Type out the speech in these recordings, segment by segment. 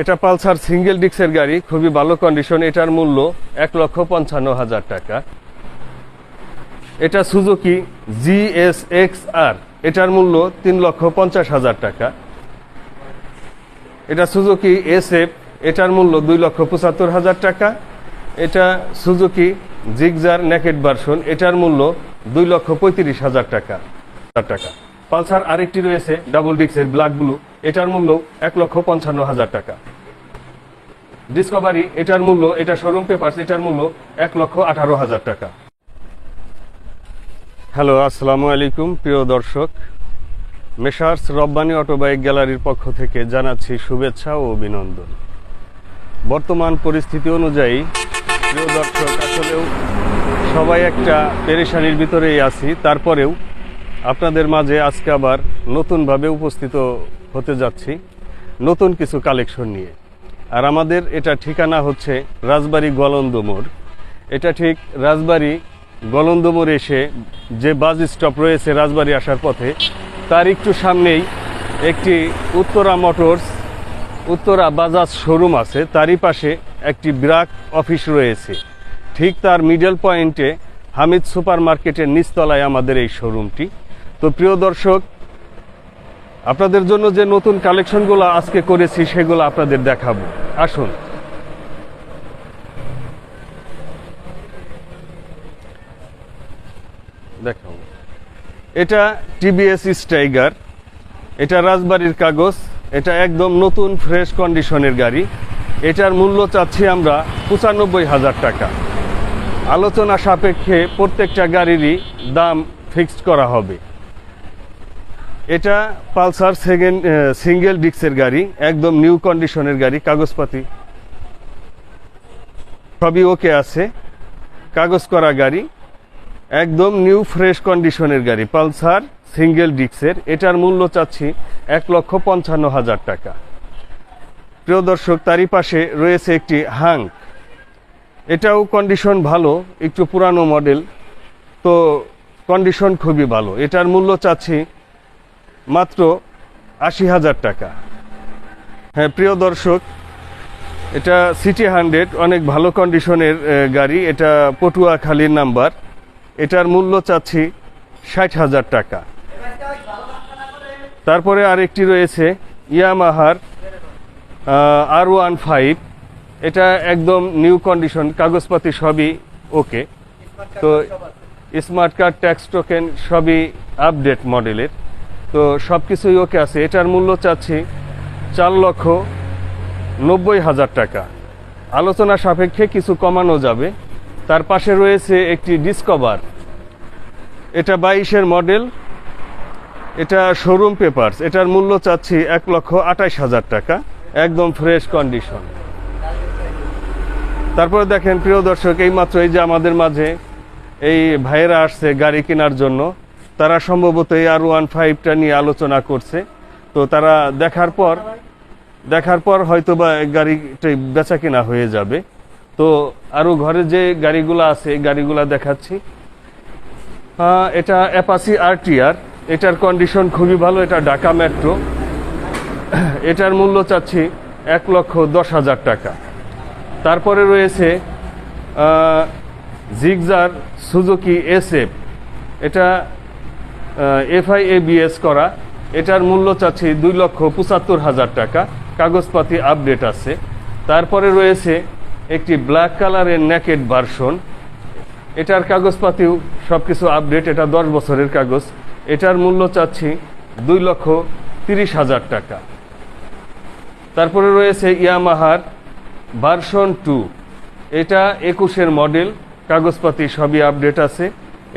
এটা Pulsar single ডিক্সের গাড়ি, খুবই ভালো কন্ডিশন এটার মূল্য এক লক্ষ পঞ্চান্ন হাজার টাকা। এটা সুজুকি জিএস এক্স আর, এটার মূল্য তিন লক্ষ পঞ্চাশ হাজার টাকা। এটা সুজুকি এস এফ, এটার মূল্য দুই লক্ষ পঁচাত্তর হাজার টাকা। এটা সুজুকি জিগজার নেকেট ভার্সন, এটার মূল্য দুই লক্ষ পঁয়ত্রিশ হাজার টাকা। টাকা পালসার আরেকটি রয়েছে, ডাবল ডিক্সের ব্ল্যাক ব্লু। এটার মূল্য এক লক্ষ পঞ্চান্ন হাজার টাকা। ডিসকভারি এটার মূল্য, এটা শোরুম পেপারস এটার মূল্য এক লক্ষ আঠারো হাজার টাকা। হ্যালো আসসালামু আলাইকুম, প্রিয় দর্শক। মেশার্স রব্বানি অটোবাইক গ্যালারির পক্ষ থেকে জানাচ্ছি শুভেচ্ছা ও অভিনন্দন। বর্তমান পরিস্থিতি অনুযায়ী, প্রিয় দর্শক, আসলেও সবাই একটা পেরেশানির ভিতরেই আছি। তারপরেও আপনাদের মাঝে আজকে আবার নতুনভাবে উপস্থিত হতে যাচ্ছি নতুন কিছু কালেকশন নিয়ে। আর আমাদের এটা ঠিকানা হচ্ছে রাজবাড়ি গলন্দ মোড়। এটা ঠিক রাজবাড়ি গলন্দ মোড় এসে যে বাস স্টপ রয়েছে রাজবাড়ি আসার পথে, তার একটু সামনেই একটি উত্তরা মোটরস, উত্তরা বাজাজ শোরুম আছে। তারই পাশে একটি ব্রাক অফিস রয়েছে। ঠিক তার মিডল পয়েন্টে হামিদ সুপার মার্কেটের নিচতলায় আমাদের এই শোরুমটি। তো প্রিয় দর্শক আপনাদের জন্য যে নতুন কালেকশনগুলো আজকে করেছি, সেগুলো আপনাদের দেখাবো। আসুন। দেখাবো এটা টিবিএস স্টাইগার এটা রাজবাড়ির কাগজ। এটা একদম নতুন ফ্রেশ কন্ডিশনের গাড়ি। এটার মূল্য চাচ্ছি আমরা পঁচানব্বই হাজার টাকা। আলোচনা সাপেক্ষে প্রত্যেকটা গাড়িরই দাম ফিক্সড করা হবে। এটা পালসার সেকেন্ড সিঙ্গেল ডিক্সের গাড়ি, একদম নিউ কন্ডিশনের গাড়ি, কাগজপাতি। সবই ওকে আছে। কাগজ করা গাড়ি, একদম নিউ ফ্রেশ কন্ডিশনের গাড়ি, পালসার সিঙ্গেল ডিক্সের এটার মূল্য চাচ্ছি এক লক্ষ পঞ্চান্ন হাজার টাকা। প্রিয় দর্শক, তারই পাশে রয়েছে একটি হাং এটাও কন্ডিশন ভালো, একটু পুরানো মডেল, তো কন্ডিশন খুবই ভালো। এটার মূল্য চাচ্ছি মাত্র আশি হাজার টাকা। হ্যাঁ প্রিয় দর্শক, এটা সিটি হান্ড্রেড, অনেক ভালো কন্ডিশনের গাড়ি। এটা পটুয়াখালীর নাম্বার। এটার মূল্য চাচ্ছি ষাট হাজার টাকা। তারপরে আরেকটি রয়েছে ইয়ামাহার আর ওয়ান ফাইভ। এটা একদম নিউ কন্ডিশন, কাগজপাতি সবই ওকে। তো স্মার্ট কার্ড, ট্যাক্স টোকেন সবই আপডেট মডেলের। তো সব কিছুই ওকে আছে। এটার মূল্য চাচ্ছি চার লক্ষ নব্বই হাজার টাকা। আলোচনা সাপেক্ষে কিছু কমানো যাবে। তার পাশে রয়েছে একটি ডিসকভার এটা বাইশের মডেল। এটা শোরুম পেপারস এটার মূল্য চাচ্ছি এক লক্ষ আঠাইশ হাজার টাকা। একদম ফ্রেশ কন্ডিশন তারপরে দেখেন, প্রিয় দর্শক এই মাত্র এই যে আমাদের মাঝে এই ভাইয়েরা আসছে গাড়ি কেনার জন্য। তারা সম্ভবত এই আর ওয়ান ফাইভটা নিয়ে আলোচনা করছে। তো তারা দেখার পর দেখার পর হয়তো বা গাড়িটাই বেচা কেনা হয়ে যাবে। তো আরও ঘরে যে গাড়িগুলো আছে গাড়িগুলো দেখাচ্ছি। এটা অ্যাপাসি আরটিআর এটার কন্ডিশন খুবই ভালো, এটা ঢাকা মেট্রো এটার মূল্য চাচ্ছি এক লক্ষ দশ হাজার টাকা। তারপরে রয়েছে জিগজার সুজুকি এসএফ এটা এফআই এবিএস করা। এটার মূল্য চাচ্ছি দুই লক্ষ পঁচাত্তর হাজার টাকা। কাগজপাতি আপডেট আছে। তারপরে রয়েছে একটি ব্ল্যাক কালারের নেকেট ভার্সন। এটার কাগজপাতিও সব কিছু আপডেট। এটা দশ বছরের কাগজ। এটার মূল্য চাচ্ছি দুই লক্ষ তিরিশ হাজার টাকা। তারপরে রয়েছে ইয়ামাহার ভার্সন টু। এটা একুশের মডেল। কাগজপাতি সবই আপডেট আছে।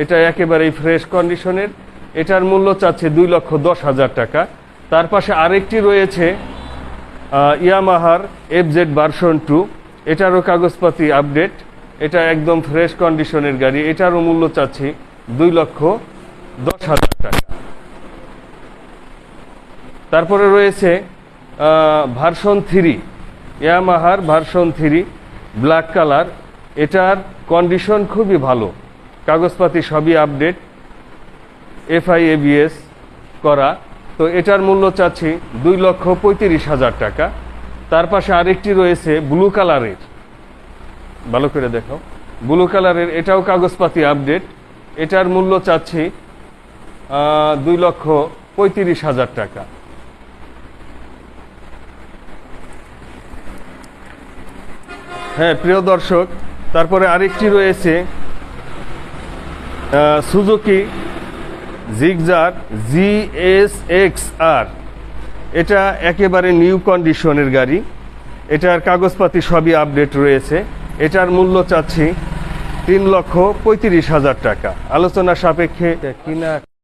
এটা একেবারেই ফ্রেশ কন্ডিশনের। এটার মূল্য চাচ্ছে দুই লক্ষ দশ হাজার টাকা। তার পাশে আরেকটি রয়েছে ইয়ামাহার এফ জেড ভার্সন টু এটারও কাগজপাতি আপডেট এটা একদম ফ্রেশ কন্ডিশনের গাড়ি। এটারও মূল্য চাচ্ছি দুই লক্ষ দশ হাজার টাকা। তারপরে রয়েছে ভার্সন থ্রি ইয়ামাহার ভার্সন থ্রি ব্ল্যাক কালার এটার কন্ডিশন খুবই ভালো। কাগজপাতি সবই আপডেট এফআই এবিএস করা, তো এটার মূল্য চাচ্ছি দুই লক্ষ পঁয়ত্রিশ হাজার টাকা। তার পাশে আরেকটি রয়েছে ব্লু কালারের। ভালো করে দেখো। ব্লু কালারের, এটাও কাগজপাতি আপডেট। এটার মূল্য চাচ্ছি দুই লক্ষ পঁয়ত্রিশ হাজার টাকা। হ্যাঁ প্রিয় দর্শক, তারপরে আরেকটি রয়েছে Suzuki Gixxer G S X R. এটা একেবারে নিউ কন্ডিশনের গাড়ি। এটার কাগজপাতি সবই আপডেট রয়েছে। এটার মূল্য চাচ্ছি তিন লক্ষ পঁয়ত্রিশ হাজার টাকা। আলোচনা সাপেক্ষে কিনা